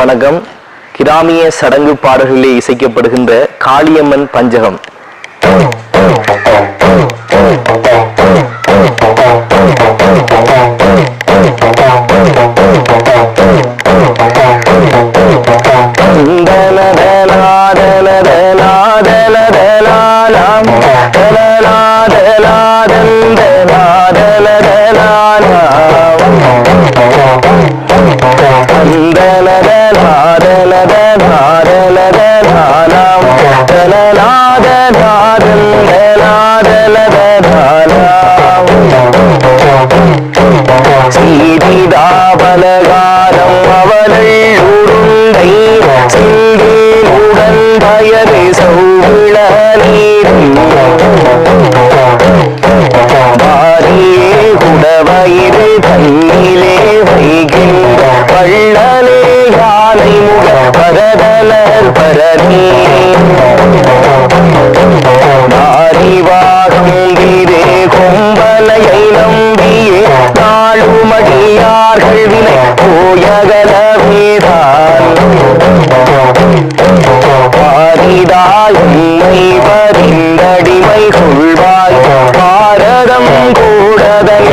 வணக்கம். கிராமிய சடங்கு பாடல்களிலே இசைக்கப்படுகின்ற காளியம்மன் பஞ்சகம். பலகாரம் அவளை உருண்டை சிந்தியுடன் பயரு சௌவிள நீரும் மாரியே குடவயிறு தன்னிலே வைகின்ற பள்ளலே யானை முக பரதலர் பரணி போயகல வேதான் பாரிதாய் உண்மை பரிந்தடிமை சொல்வாய் பாரதம் கூடதன்